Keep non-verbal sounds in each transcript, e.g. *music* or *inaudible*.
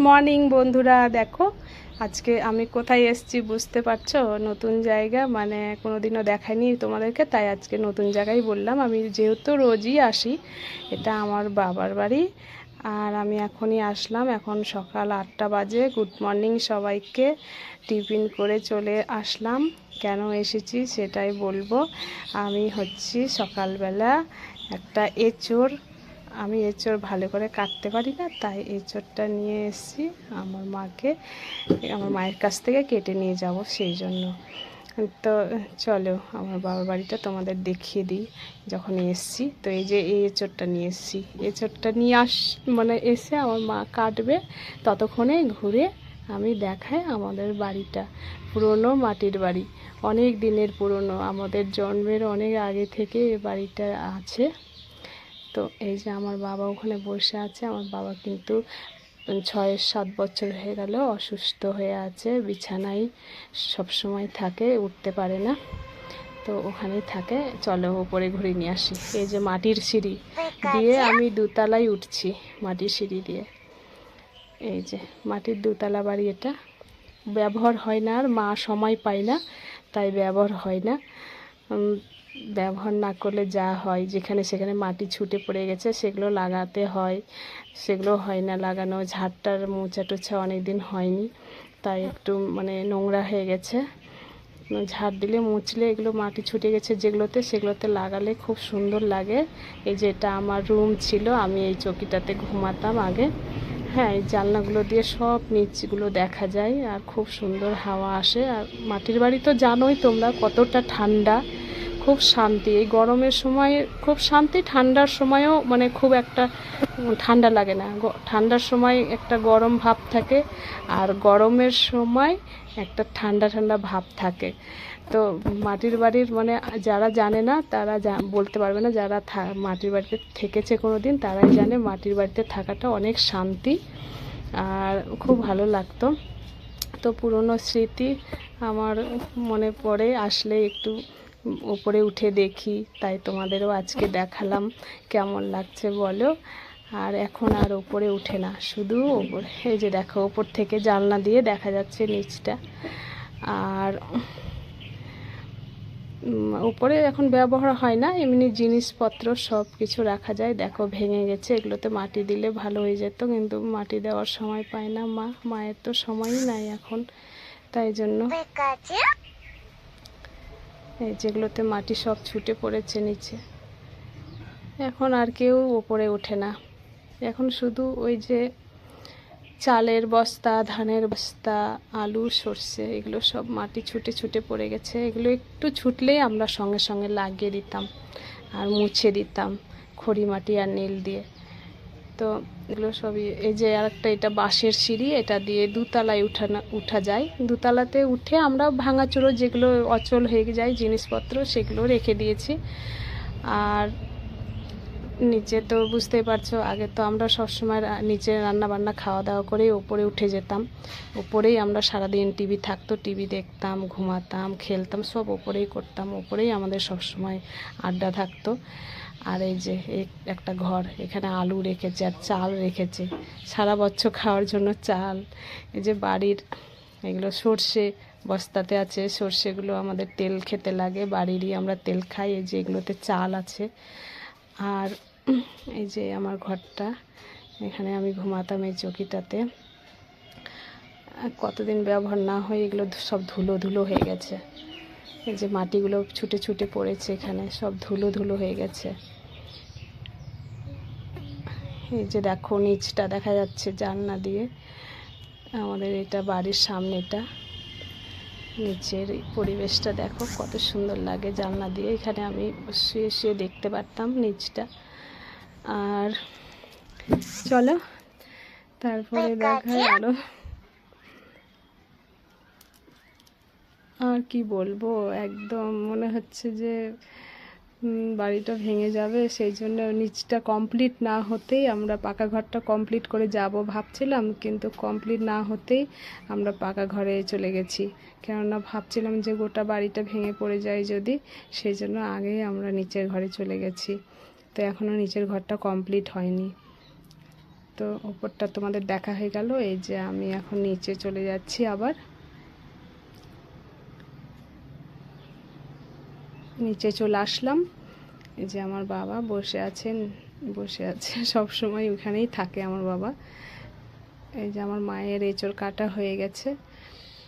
Morning বন্ধুরা। দেখো, আজকে আমি কোথায় এসেছি বুঝতে পারছ? নতুন জায়গা মানে কোনোদিনও দেখাইনি তোমাদেরকে, তাই আজকে নতুন জায়গায় বললাম। আমি যেহেতু রোজই আসি, এটা আমার বাবার বাড়ি। আর আমি এখনই আসলাম, এখন সকাল আটটা বাজে। গুড মর্নিং সবাইকে। টিফিন করে চলে আসলাম। কেন এসেছি সেটাই বলব। আমি হচ্ছি সকালবেলা একটা এঁচোড় আমি এঁচোড় ভালো করে কাটতে পারি না, তাই এঁচোড়টা নিয়ে এসেছি আমার মাকে, আমার মায়ের কাছ থেকে কেটে নিয়ে যাব সেই জন্য। তো চলো আমার বাবার বাড়িটা তোমাদের দেখিয়ে দিই, যখন এসেছি। তো এই যে এই এঁচোড়টা নিয়ে এসেছি। এঁচোড়টা নিয়ে আস মানে এসে আমার মা কাটবে, ততক্ষণে ঘুরে আমি দেখাই আমাদের বাড়িটা। পুরনো মাটির বাড়ি, অনেক দিনের পুরনো, আমাদের জন্মের অনেক আগে থেকে এ বাড়িটা আছে। তো এই যে আমার বাবা ওখানে বসে আছে, আমার বাবা কিন্তু ছয়, সাত বছর হয়ে গেল, অসুস্থ হয়ে আছে, বিছানায় সব সময় থাকে, উঠতে পারে না। তো ওখানেই থাকে, চলো উপরে ঘুরে নিয়ে আসি। এই যে মাটির সিঁড়ি দিয়ে আমি দুতলায় উঠছি, মাটির সিঁড়ি দিয়ে। এই যে মাটির দুতলা বাড়ি এটা। ব্যবহার হয় না আর মা সময় পায় না, তাই ব্যবহার হয় না। ব্যবহার না করলে যা হয়, যেখানে সেখানে মাটি ছুটে পড়ে গেছে, সেগুলো লাগাতে হয়। সেগুলো হয় না লাগানো, ঝাড়টার মোচা টোচা অনেক দিন হয়নি, তাই একটু মানে নোংরা হয়ে গেছে। ঝাড় দিলে, মুছলে এগুলো মাটি ছুটে গেছে যেগুলোতে, সেগুলোতে লাগালে খুব সুন্দর লাগে। এই যে এটা আমার রুম ছিল, আমি এই চকিটাতে ঘুমাতাম আগে। হ্যাঁ এই জানলাগুলো দিয়ে সব নিচগুলো দেখা যায়, আর খুব সুন্দর হাওয়া আসে। আর মাটির বাড়ি তো জানোই তোমরা কতটা ঠান্ডা। খুব শান্তি। এই গরমের সময় খুব শান্তি, ঠান্ডার সময়ও মানে খুব একটা ঠান্ডা লাগে না। ঠান্ডার সময় একটা গরম ভাব থাকে আর গরমের সময় একটা ঠান্ডা ঠান্ডা ভাব থাকে। তো মাটির বাড়ির মানে যারা জানে না, তারা বলতে পারবে না যারা মাটির বাড়িতে থেকেছে কোনো দিন তারাই জানে মাটির বাড়িতে থাকাটা অনেক শান্তি আর খুব ভালো লাগতো। তো পুরনো স্মৃতি আমার মনে পড়ে, আসলে একটু উপরে উঠে দেখি, তাই তোমাদেরও আজকে দেখালাম কেমন লাগছে বলো। আর এখন আর ওপরে উঠে না, শুধু ওপরে এই যে দেখো ওপর থেকে জানলা দিয়ে দেখা যাচ্ছে নিচটা। আর উপরে এখন ব্যবহার হয় না, এমনি জিনিসপত্র সব কিছু রাখা যায়। দেখো, ভেঙে গেছে, এগুলোতে মাটি দিলে ভালো হয়ে যেত, কিন্তু মাটি দেওয়ার সময় পায় না মা, মায়ের তো সময়ই নাই এখন, তাই জন্য এই যেগুলোতে মাটি সব ছুটে পড়েছে নিচে। এখন আর কেউ ওপরে ওঠে না। এখন শুধু ওই যে চালের বস্তা, ধানের বস্তা, আলু, সর্ষে, এগুলো সব মাটি ছুটে ছুটে পড়ে গেছে। এগুলো একটু ছুটলেই আমরা সঙ্গে সঙ্গে লাগিয়ে দিতাম আর মুছে দিতাম খড়ি মাটি আর নীল দিয়ে। তো এগুলো সবই, এই যে আরেকটা, এটা বাঁশের সিঁড়ি, এটা দিয়ে দুতলায় উঠানো উঠা যায়। দুতলাতে উঠে আমরা ভাঙাচুরো যেগুলো অচল হয়ে যায় জিনিসপত্র, সেগুলো রেখে দিয়েছি। আর নিচে তো বুঝতেই পারছ, আগে তো আমরা সবসময় নিচে রান্না বান্না খাওয়া দাওয়া করেই ওপরে উঠে যেতাম। ওপরেই আমরা সারাদিন টিভি থাকতো, টিভি দেখতাম, ঘুমাতাম, খেলতাম, সব ওপরেই করতাম। ওপরেই আমাদের সবসময় আড্ডা থাকতো। আর এই যে একটা ঘর, এখানে আলু রেখেছে আর চাল রেখেছে। সারা বছর খাওয়ার জন্য চাল। এই যে বাড়ির এগুলো সর্ষে বস্তাতে আছে, সর্ষেগুলো আমাদের তেল খেতে লাগে, বাড়িরই আমরা তেল খাই, এই যে এগুলোতে চাল আছে। আর এই যে আমার ঘরটা, এখানে আমি ঘুমাতাম এই চকিটাতে। কতদিন ব্যবহার না হয়ে এগুলো সব ধুলো ধুলো হয়ে গেছে। এই যে মাটিগুলো ছুটে ছুটে পড়েছে এখানে, সব ধুলো ধুলো হয়ে গেছে। এই যে দেখো নিচটা দেখা যাচ্ছে জানলা দিয়ে। আমাদের এটা বাড়ির সামনেটা। নিচের পরিবেশটা দেখো কত সুন্দর লাগে জানলা দিয়ে। এখানে আমি শুয়ে শুয়ে দেখতে পারতাম নিচটা। আর চলো তারপরে দেখা গেল। আর কি বলব একদম মনে হচ্ছে যে বাড়িটা ভেঙে যাবে, সেই জন্য নিচটা কমপ্লিট না হতেই আমরা পাকা ঘরটা কমপ্লিট করে যাব ভাবছিলাম, কিন্তু কমপ্লিট না হতেই আমরা পাকা ঘরে চলে গেছি। কেননা ভাবছিলাম যে গোটা বাড়িটা ভেঙে পড়ে যায় যদি, সেই জন্য আগেই আমরা নিচের ঘরে চলে গেছি। তো এখনও নিচের ঘরটা কমপ্লিট হয়নি। তো ওপরটা তোমাদের দেখা হয়ে গেল, এই যে আমি এখন নিচে চলে যাচ্ছি আবার। নিচে চলে আসলাম। এই যে আমার বাবা বসে আছেন, বসে আছে *laughs* সব সময় ওখানেই থাকে আমার বাবা। এই যে আমার মায়ের এঁচড় কাটা হয়ে গেছে।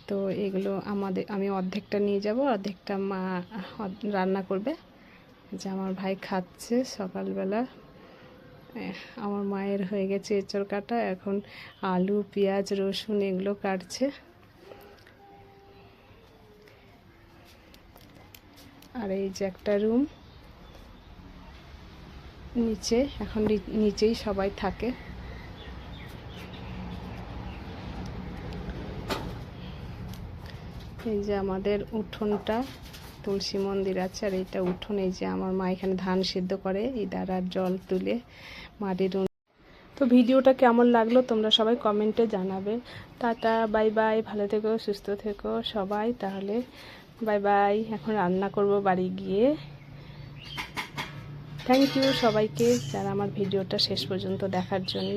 তো এগুলো আমাদের, আমি অর্ধেকটা নিয়ে যাব, অর্ধেকটা মা রান্না করবে। যে আমার ভাই খাচ্ছে সকালবেলা। আমার মায়ের হয়ে গেছে এঁচড় কাটা। এখন আলু, পেঁয়াজ, রসুন এগুলো কাটছে। আর এই যে একটা রুম নিচে, এখন নিচেই সবাই থাকে। এই যে আমাদের উঠোনটা, তুলসী মন্দির আছে, আর এইটা উঠোন, এই যে আমার মা এখানে ধান সিদ্ধ করে, এই দ্বারার জল তুলে মাটির তো ভিডিওটা কেমন লাগল তোমরা সবাই কমেন্টে জানাবে। টাটা বাই বাই ভালো থেকো, সুস্থ থেকো সবাই, তাহলে বাই বাই, এখন রান্না করব বাড়ি গিয়ে। থ্যাংক ইউ সবাইকে যারা আমার ভিডিওটা শেষ পর্যন্ত দেখার জন্য।